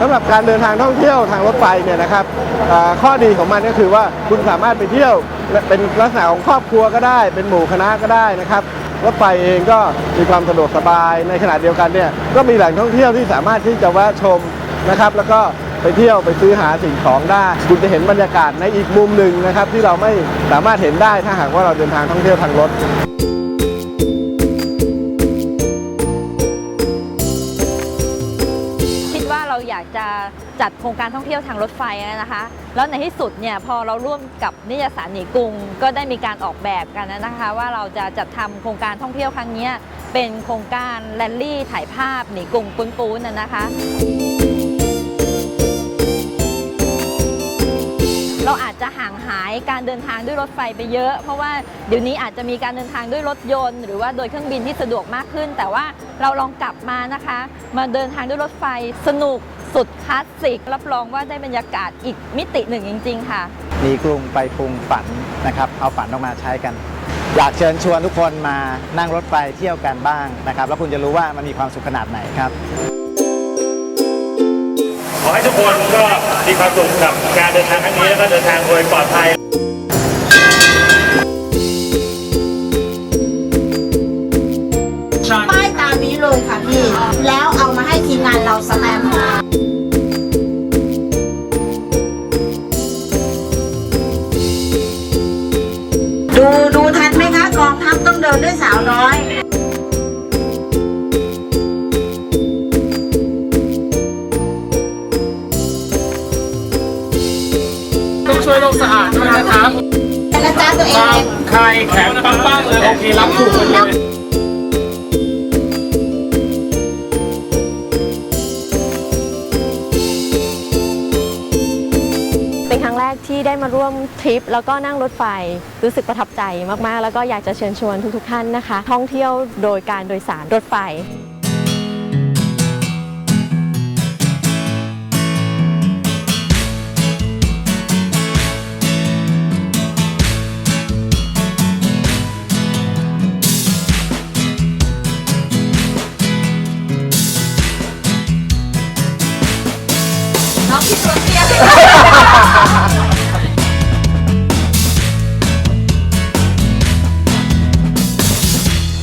สำหรับการเดินทางท่องเที่ยวทางรถไฟเนี่ยนะครับข้อดีของมันก็คือว่าคุณสามารถไปเที่ยวเป็นลักษณะของครอบครัวก็ได้ เป็นหมู่คณะก็ได้นะครับรถไฟเองก็มีความสะดวกสบายในขณะเดียวกันเนี่ยก็มีแหล่งท่องเที่ยวที่สามารถที่จะแวะชมนะครับแล้วก็ไปเที่ยวไปซื้อหาสิ่งของได้ คุณจะเห็นบรรยากาศในอีกมุมหนึ่งนะครับที่เราไม่สามารถเห็นได้ถ้าหากว่าเราเดินทางท่องเที่ยวทางรถ จัดโครงการท่องเที่ยวทางรถไฟนะคะ แล้วในที่สุดเนี่ยพอเราร่วมกับนิยสารหนีกรุง ก็ได้มีการออกแบบกันนะคะ ว่าเราจะจัดทำโครงการท่องเที่ยวครั้งนี้เป็นโครงการแรลลี่ถ่ายภาพหนีกรุงปุ้นๆนนนะคะ เราอาจจะห่างหายการเดินทางด้วยรถไฟไปเยอะ เพราะว่าเดี๋ยวนี้อาจจะมีการเดินทางด้วยรถยนต์ หรือว่าโดยเครื่องบินที่สะดวกมากขึ้น แต่ว่าเราลองกลับมานะคะ มาเดินทางด้วยรถไฟสนุกสุดคลาสสิก รับรองว่าได้บรรยากาศอีกมิติหนึ่งจริง ๆ ค่ะหนีกรุงไปปรุงฝันนะครับ เอาฝันออกมาใช้กัน อยากเชิญชวนทุกคนมานั่งรถไฟเที่ยวกันบ้างนะครับ แล้วคุณจะรู้ว่ามันมีความสุขขนาดไหนครับ ขอให้ทุกคนก็มีความสุขกับการเดินทางครั้งนี้แล้วก็เดินทางโดยปลอดภัยป้ายตามนี้เลยค่ะพี่ แล้วเอามาให้ทีมงานเราส ช่วยโลกสะอาดด้วยนะครับนะจ๊ะตัวเองใครแข็งปังๆเลย โอเครับถูกเลยเป็นครั้งแรกที่ได้มาร่วมทริป แล้วก็นั่งรถไฟรู้สึกประทับใจมากๆ แล้วก็อยากจะเชิญชวนทุกๆท่านนะคะ ท่องเที่ยวโดยการโดยสารรถไฟ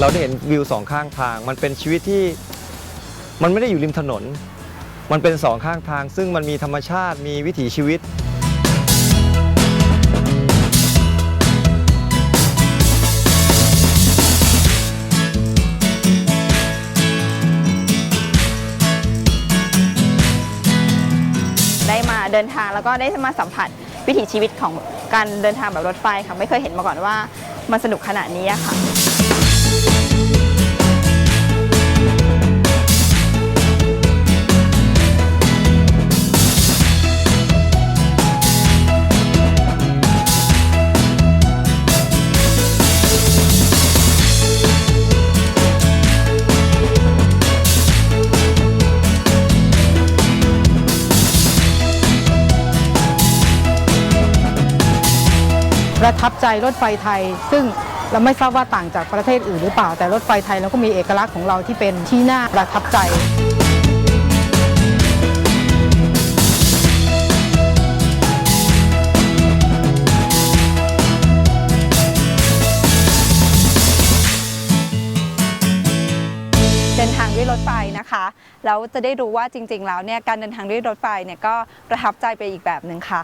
เราได้เห็นวิวสองข้างทาง มันเป็นชีวิตที่มันไม่ได้อยู่ริมถนน มันเป็นสองข้างทาง ซึ่งมันมีธรรมชาติมีวิถีชีวิต ได้มาเดินทางแล้วก็ได้มาสัมผัสวิถีชีวิตของการเดินทางแบบรถไฟค่ะไม่เคยเห็นมาก่อนว่ามันสนุกขนาดนี้อะค่ะ ประทับใจรถไฟไทย ซึ่ง เราไม่ทราบว่าต่างจากประเทศอื่นหรือเปล่าแต่รถไฟไทยเราก็มีเอกลักษณ์ของเราที่เป็นที่น่าประทับใจเดินทางด้วยรถไฟนะคะแล้วจะได้รู้ว่าจริง ๆ แล้วเนี่ยการเดินทางด้วยรถไฟเนี่ยก็ประทับใจไปอีกแบบหนึ่งค่ะ